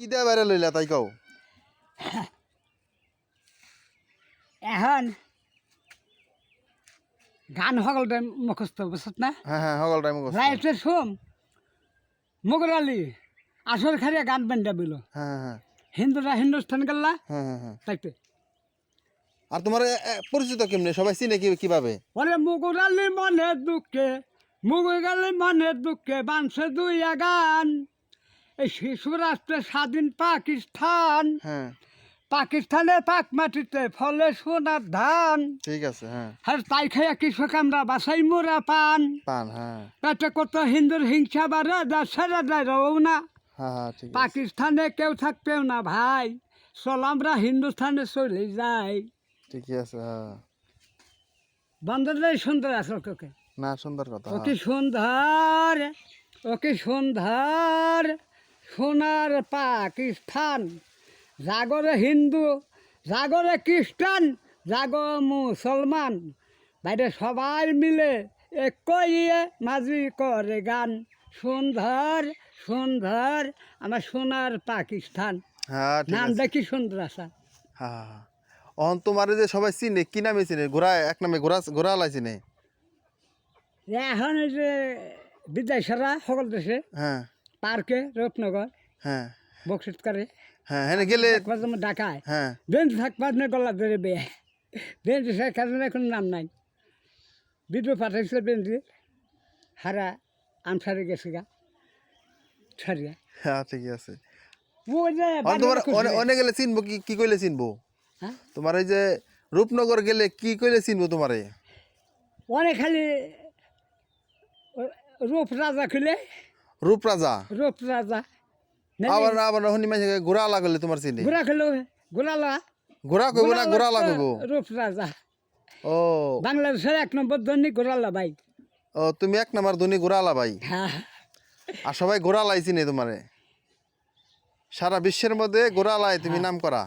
কি দেয়া বাইরে লইলা তাই কও? এখন গান সকল মুখস্থ বুঝত না? হ্যাঁ হ্যাঁ সকল টাইম রাইতে সোম মুগর আলী আসর খারিয়া গান বান্ধা বিল হ্যাঁ হ্যাঁ হিন্দুরা হিন্দুস্তান গেল্লা? হ্যাঁ হ্যাঁ হ্যাঁ। তাইতে। আর তোমার পরিচিত কেমনে? সবাই চিনে কি কীভাবে? বলে মুগুর আলী মনে দুঃখে মুগুর আলী মনে দুঃখে বানছে দুই গান। এই শিশু রাষ্ট্রে স্বাধীন পাকিস্তান। হ্যাঁ। পাকিস্তানের পাক মাটিতে ফলে সোনার ধান। ঠিক আছে হ্যাঁ। আর তাই খাইয়া কৃষক আমরা বাসাই মোরা পান। পান হ্যাঁ। পেটে কত হিন্দুর হিংসা বাড়ে যা সেরা যায় রও না। হ্যাঁ হ্যাঁ ঠিক আছে। পাকিস্তানে কেউ থাকতেও না ভাই। চল আমরা হিন্দুস্তানে চলে যাই। ঠিকই আছে হ্যাঁ। বন্দরটাই সুন্দর আসল তোকে? না সুন্দর কথা ওকে সুন্দর? ওকে সুন্দর? সোনার পাকিস্তান জাগরে হিন্দু জাগরে খ্রিস্টান জাগ মুসলমান। বাইরে সবাই মিলে একই ইয়ে মাঝি করে গান। সুন্দর সুন্দর আমার সোনার পাকিস্তান। হ্যাঁ নাম দেখি সুন্দর আসা হ্যাঁ হ্যাঁ তোমার যে সবাই চিনে কি নামে চিনে? ঘোড়া এক নামে ঘোড়া ঘোড়া লাই চিনে? এখন এই যে বিদ্যাসরা সকল দেশে। হ্যাঁ। পার্কে রূপনগর। হ্যাঁ। করে। হ্যাঁ হ্যাঁ গেলে একবার যেমন ডাকায় হ্যাঁ। বেঞ্চ থাকবার না গলা ধরে বে। বেঞ্চ এখন নাম নাই। বিদ্যুৎ পাঠাইছিল বেঞ্চি। হারা আমসারে গেছে গা। ছাড়িয়া। হ্যাঁ ঠিকই আছে। ও তোমার বাজারে খুঁজছে। অনে- অনে গেলে চিনবো কি কি কইলে চিনবো? হ্যাঁ? তোমার এই যে রূপনগর গেলে কি কইলে চিনবো তোমারে? অনেক খালি রূপ রাজা খুলে রূপ রাজা রূপ রাজা আবার আবার হনি মাঝে আলা করলে তোমার চিনে। ঘোরা খেলো ঘোরালা ঘোড়া কইব না ঘোড়া আলা কইব রূপ রাজা ও। বাংলাদেশের এক নম্বর ধনী ঘোরালা ভাই। ও তুমি এক নাম্বার ধনী ঘোড়া আলা ভাই। আর সবাই ঘোড়া লাই চিনে তোমারে। সারা বিশ্বের মধ্যে ঘোড়া লাই তুমি নাম করা।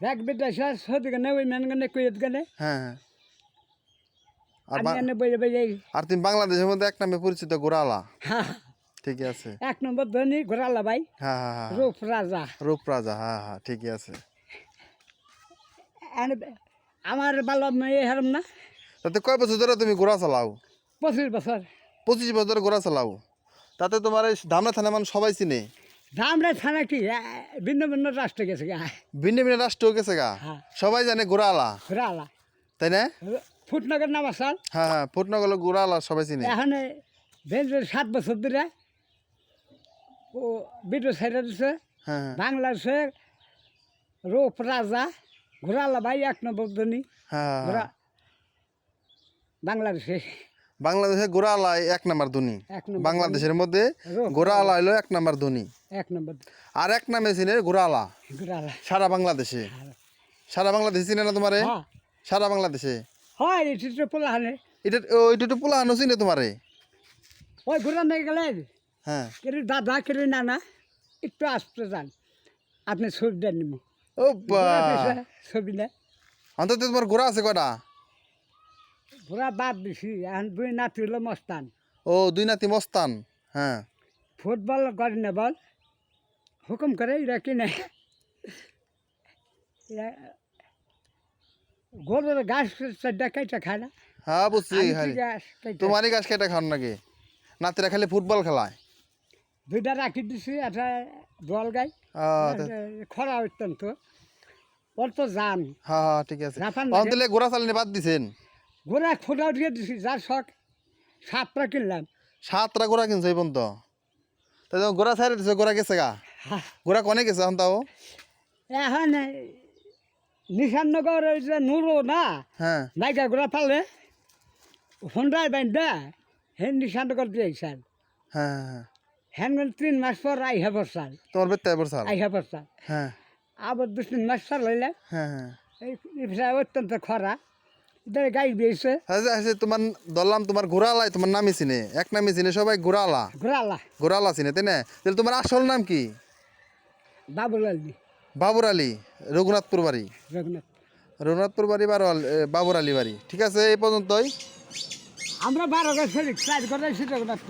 এক বিদ্যাসার সত্যি গানে ওই ম্যান গানে কুয়েত গানে হ্যাঁ হ্যাঁ। আর তুমি বাংলাদেশের মধ্যে এক নামে পরিচিত গোড়ালা হ্যাঁ ঠিকই আছে। এক নম্বর ধনী ঘোরালা ভাই। হ্যাঁ হ্যাঁ হ্যাঁ রূপ রাজা। রূপ রাজা হ্যাঁ হ্যাঁ ঠিকই আছে। আমার বালা মেয়ে হারাম না? তাতে কয় বছর ধরে তুমি ঘোড়া চালাও? পঁচিশ বছর। পঁচিশ বছর ধরে ঘোড়া চালাও। তাতে তোমার এই ধামরা থানা মানুষ সবাই চিনে? ধামরা থানা কি? ভিন্ন ভিন্ন রাষ্ট্রে গেছে গা। ভিন্ন ভিন্ন রাষ্ট্র গেছে গা। সবাই জানে ঘোড়া আলা ঘোরালা তাই না? ফুটনগর নাম আসাল হ্যাঁ হ্যাঁ ফুটনগর ঘোড়া সবাই চিনে। এখানে সাত বছর ধরে ও দিছে। হ্যাঁ। হ্যাঁ বাংলাদেশের রূপ রাজা ঘোরালা ভাই এক নম্বর ধনী। হ্যাঁ। ঘোরা হ্যাঁ বাংলাদেশে বাংলাদেশে এক নাম্বার ধনী। বাংলাদেশের মধ্যে হলো এক নাম্বার ধনী। এক নম্বর আর এক নামে চিনে ঘোড়া ঘোরালা। সারা বাংলাদেশে। সারা বাংলাদেশে চিনে না তোমারে? হ্যাঁ। সারা বাংলাদেশে। হয় এটি তো পোলাহানে। এটা ও এটা তো পোলা হানো চিনে তোমারে। ওই ঘোরা নিয়ে গেলেন হ্যাঁ। কেরে দাদা কেরে নানা একটু আসতে যান। আপনি ছবি দেন নিব ও ছবি না। অন্তত তোমার ঘোড়া আছে কয়টা? ঘোরা বাদ দিছি এখন দুই নাতি হলো মস্তান। ও দুই নাতি মস্তান হ্যাঁ। ফুটবল করে না বল। হুকুম করে এরা কিনে। এরা গরুর গাছ চারটা কেটে খায় না। হ্যাঁ বুঝছি কি তোমারই গাছ কেটে খান নাকি? নাতিরা খালি ফুটবল খেলায়। দুইটা রাখি দিছি একটা জল গাই খরা অত্যন্ত। তো জান। হ্যাঁ হ্যাঁ ঠিক আছে। অন্তলে ঘোড়া চালানি বাদ দিছেন? গোড়া খোদা উঠিয়ে দিছি যার শখ সাতটা কিনলাম। সাতটা ঘোড়া কিনছে এই পর্যন্ত? তাই ঘোড়া ছাড়ে দিছে ঘোড়া গেছে গা। ঘোড়া কনে গেছে এখন তাও? এখন নিশাননগর ওই যে নুরো না হ্যাঁ। বাইকা ঘোড়া পালে হোন্ডায় বাইন দে হে নিশাননগর দিয়ে সাল হ্যাঁ হ্যাঁ। হ্যান তিন মাস পর তোমার বেতে আইহা বসাল হ্যাঁ। আবার দু তিন মাস হইলে হ্যাঁ হ্যাঁ। এই অত্যন্ত খরা। ইদারে গাই দিয়েছে আচ্ছা আচ্ছা তোমার ধরলাম তোমার ঘোড়ালাই তোমার নামই চিনে। এক নামই চিনে সবাই ঘোড়ালা। ঘোরালা ঘোড়ালা চিনে তাই না? তাহলে তোমার আসল নাম কি? বাবুলাল দি বাবুর আলী রঘুনাথপুর বাড়ি। রঘুনাথ রঘুনাথপুর বাড়ি বারো বাবুর আলী বাড়ি। ঠিক আছে এই পর্যন্তই। আমরা বারো গাছ ফেরি চার করে রঘুনাথ